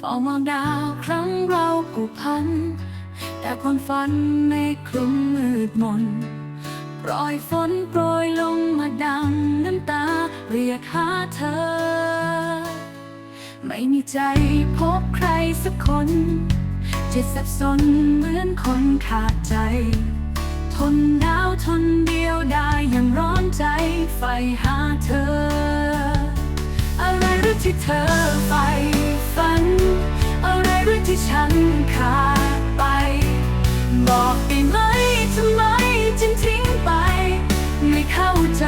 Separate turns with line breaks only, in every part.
ฟองมองดาวครั้งเราผูกพัน แต่ความฝันไม่คลุมมืดมนปล่อยฝนโปรยลงมาดังน้ำตาเรียกหาเธอ ไม่มีใจพบใครสักคนจิตสับสนเหมือนคนขาดใจ ทนหนาวทนเดียวได้ยังร้อนใจไฟหาเธอ อะไรหรือที่เธอใฝ่ ที่ฉันขาดไป บอกได้ไหมทำไมจึงทิ้งไป ไม่เข้าใจ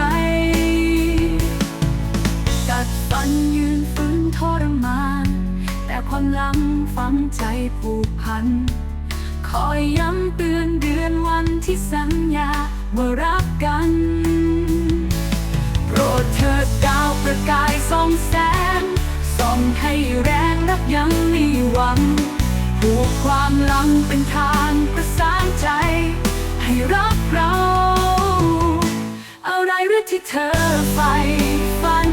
กัดฟันยืนฝืนทรมาน แต่ความหลังฝังใจผูกพัน คอยย้ำเตือนเดือนวันที่สัญญาว่ารักกัน รงนับยังมีหวังผูกความหลังเป็นทางประสานใจ ให้รักเรา อะไรหรือที่เธอใฝ่ฝัน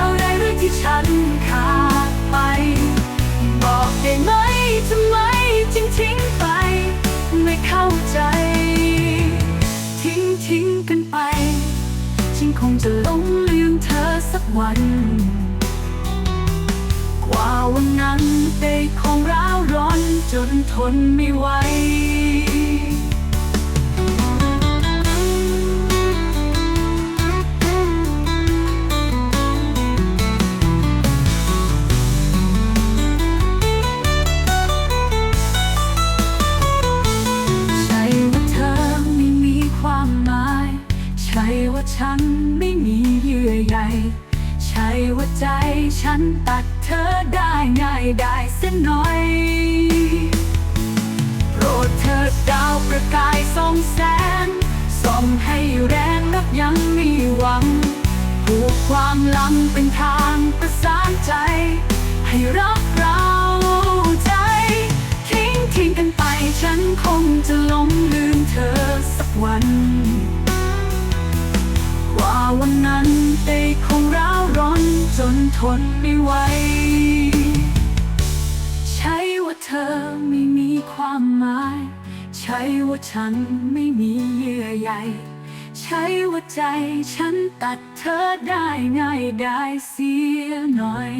อะไรหรือที่ฉันขาดไป บอกได้ไหมทำไมจึงทิ้งไป ไม่เข้าใจ ทิ้งทิ้งกันไป ฉันคงจะหลงลืมเธอสักวัน ว่าวันนั้นได้คงร้าวร้อนจนทนไม่ไหวใช่ว่าเธอไม่มีความหมายใช่ว่าฉันไม่มีเยื่อใย ช่ว่าใจฉันตัดเธอได้ง่ายได้เส้นหน่อย โปรดเถิดาวประกายส่องแสงส่องให้แรงนับยังมีหวังผูกความหลังเป็นทางประสานใจ ให้รักเราใจ ทิ้งทิ้งกันไปฉันคงจะหลงลืมเธอสักวันว่าวันนั้นได้ จนทนไม่ไหว ใช่ว่าเธอไม่มีความหมาย ใช่ว่าฉันไม่มีเยื่อใยใช่ว่าใจฉันตัดเธอได้ง่ายได้เสียหน่อย